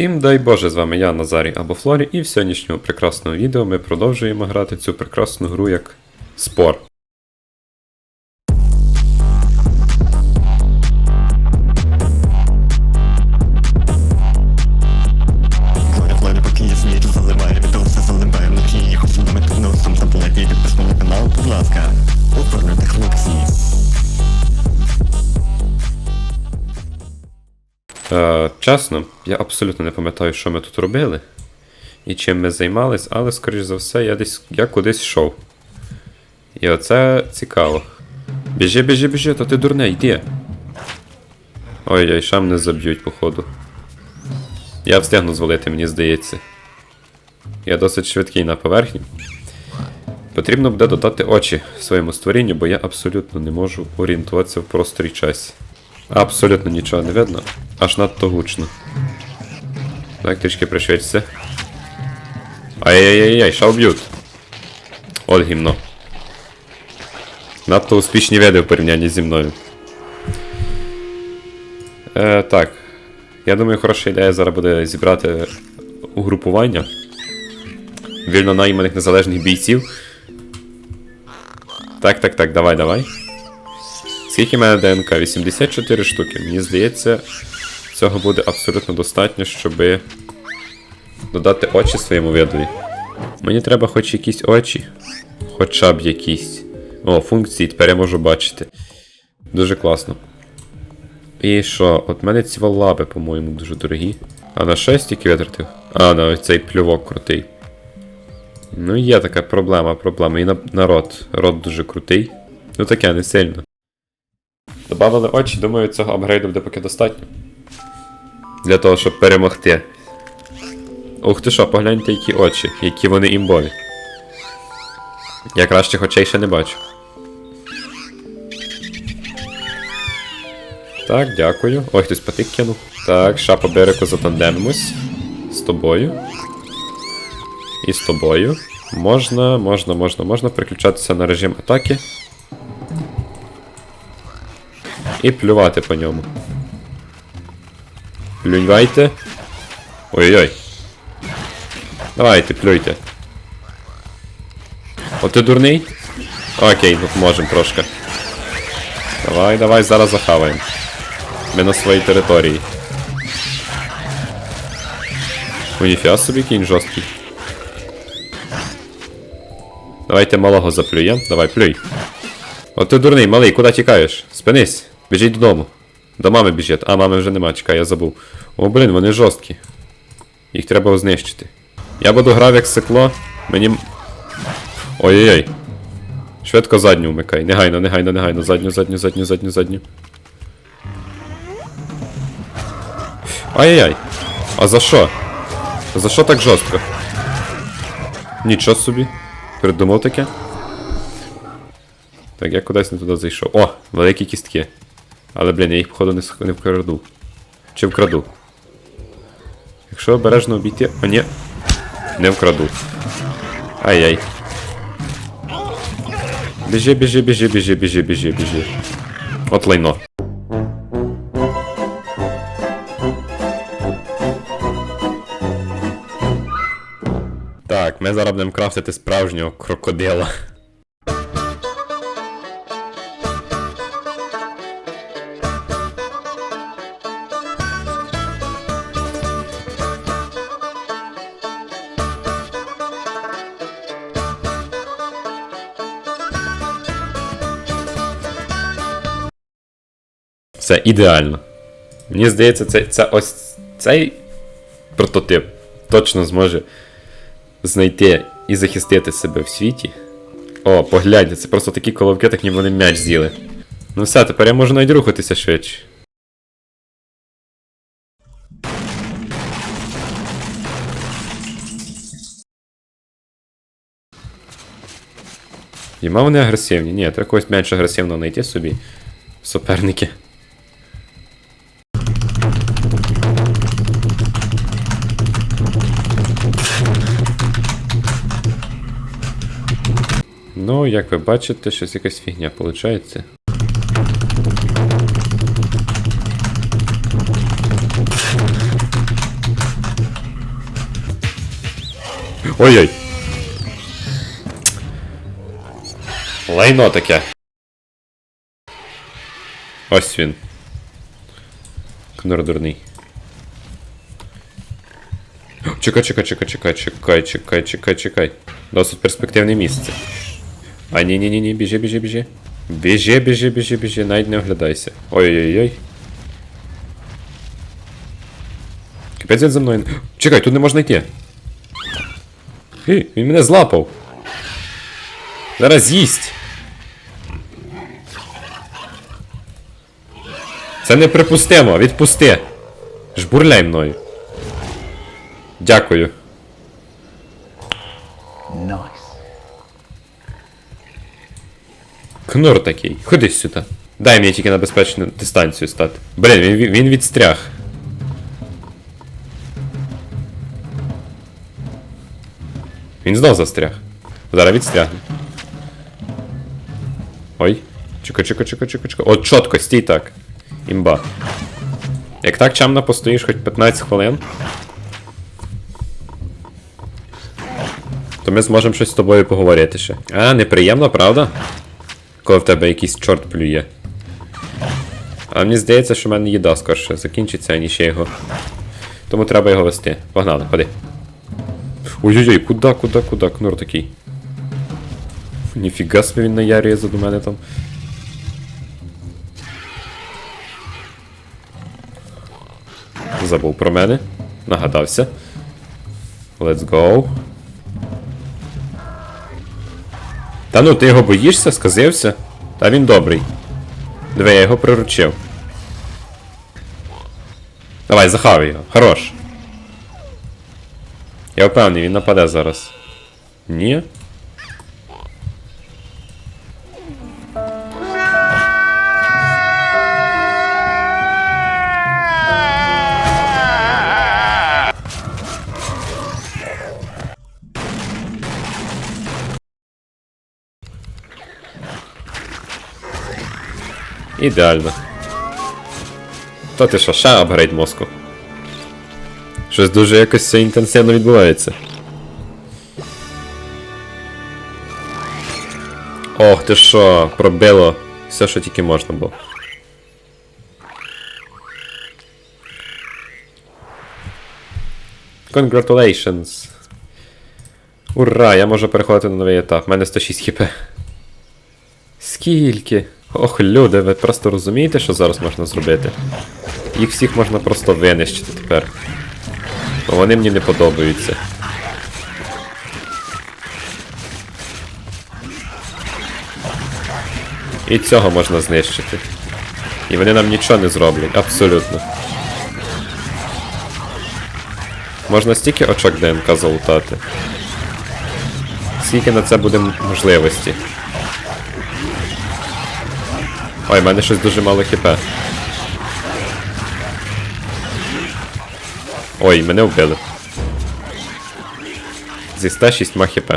Всім дай Боже, з вами я, Назарій або Флорі, і в сьогоднішньому прекрасному відео ми продовжуємо грати цю прекрасну гру як Спор. Чесно, я абсолютно не пам'ятаю, що ми тут робили і чим ми займались, але, скоріш за все, я десь я кудись йшов. І оце цікаво. Біжи, біжи, біжи, то ти дурне, йди. Ой-ой, ще мене заб'ють, походу. Я встигну звалити, мені здається. Я досить швидкий на поверхні. Потрібно буде додати очі своєму створінню, бо я абсолютно не можу орієнтуватися в просторі часі. Абсолютно нічого не видно, аж надто гучно. Так, трішки пришвидься. Ай-яй-яй-яй, що вб'ють? От гімно. Надто успішні види в порівнянні зі мною. Е, так. Я думаю, хороша ідея зараз буде зібрати угрупування вільно найманих незалежних бійців. Так, так, так, давай, давай. Скільки в мене ДНК? 84 штуки. Мені здається, цього буде абсолютно достатньо, щоб додати очі своєму видові. Мені треба хоч якісь очі. Хоча б якісь. О, функції, тепер я можу бачити. Дуже класно. І що? От мене ці лаби, по-моєму, дуже дорогі. А на 6 тільки витратив? А, на цей плювок крутий. Ну, є така проблема, проблема. І на, на рот. Рот дуже крутий. Ну таке, не сильно. Добавили очі, думаю, цього апгрейду буде поки достатньо. Для того, щоб перемогти. Ух ти що, погляньте, які очі, які вони імбові. Я кращих очей ще не бачу. Так, дякую. Ой, хтось патик кинув. Так, ша по берегу затандемимось. З тобою. І з тобою. Можна, можна, можна, можна переключатися на режим атаки. І плювати по ньому. Плюньвайте. Ой-ой-ой. Давайте, плюйте. О, ти дурний? Окей, ну можемо трошки. Давай, давай, зараз захаваємо. Ми на своїй території. Ой, ніфіга собі кінь жорсткий. Давайте малого заплюємо. Давай, плюй. От ти дурний, малий, куди тікаєш? Спинись, біжіть додому. До мами біжить. А, мами вже нема, чекай, я забув. О, блін, вони жорсткі. Їх треба знищити. Я буду грав як сикло. Мені. Ой-ой-ой. Швидко задню вмикай. Негайно, негайно, негайно. Задню, задню, задню, задню, задню. Ай-яй-яй. А за що? За що так жорстко? Нічого собі. Придумав таке. Так, я кудись не туди зайшов. О, великі кістки. Але, блін, я їх, походу, не, не вкраду. Чи вкраду? Якщо обережно обійти. О, ні. Не вкраду. Ай-яй. Біжи, біжи, біжи, біжи, біжи, біжи, біжи. От лайно. Так, ми зараз будемо крафтити справжнього крокодила. Все ідеально. Мені здається, це, це ось цей прототип точно зможе знайти і захистити себе в світі. О, погляньте, це просто такі коловки, так ніби вони м'яч з'їли. Ну все, тепер я можу навіть рухатися швидше. Єма вони агресивні. Ні, треба когось менш агресивно знайти собі. Суперники. Ну, як ви бачите, щось якась фігня виходить. Ой-ой. Лайно таке. Ось він. Кнур дурний. Чекай, чекай, чекай, чекай, чекай, чекай, чекай, чекай. Досить перспективне місце. А ні, ні, ні, ні, біжи, біжи, біжи. Біжи, біжи, біжи, біжи, навіть не оглядайся. Ой-ой-ой. Капець він за мною. Чекай, тут не можна йти. Хі, він мене злапав. Зараз їсть. Це неприпустимо, відпусти. Жбурляй мною. Дякую. Кнур такий. Ходи сюди. Дай мені тільки на безпечну дистанцію стати. Блін, він, він відстряг. Він знов застряг. Зараз відстрягне. Ой. Чекай, чекай, чекай, чекай, чекай. От чітко, стій так. Імба. Як так чамно постоїш хоч 15 хвилин. То ми зможемо щось з тобою поговорити ще. А, неприємно, правда? Коли в тебе якийсь чорт плює. А мені здається, що в мене їда скорше закінчиться, аніж я його. Тому треба його вести. Погнали, ходи. Ой-ой-ой, куда, куда, куда, кнур такий. Ніфіга собі він наярює до мене там. Забув про мене. Нагадався. Let's go. Та ну, ти його боїшся, сказився? Та він добрий. Диви, я його приручив. Давай, захавай його. Хорош. Я впевнений, він нападе зараз. Ні? Ідеально. Та ти що, ще апгрейд мозку? Щось дуже якось все інтенсивно відбувається. Ох, ти що, пробило все, що тільки можна було. Congratulations. Ура, я можу переходити на новий етап. У мене 106 хп. Скільки? Ох, люди, ви просто розумієте, що зараз можна зробити? Їх всіх можна просто винищити тепер. Бо вони мені не подобаються. І цього можна знищити. І вони нам нічого не зроблять, абсолютно. Можна стільки очок ДНК залутати. Скільки на це буде можливості. Ой, в мене щось дуже мало хп. Ой, мене вбили. Зі 106 хп.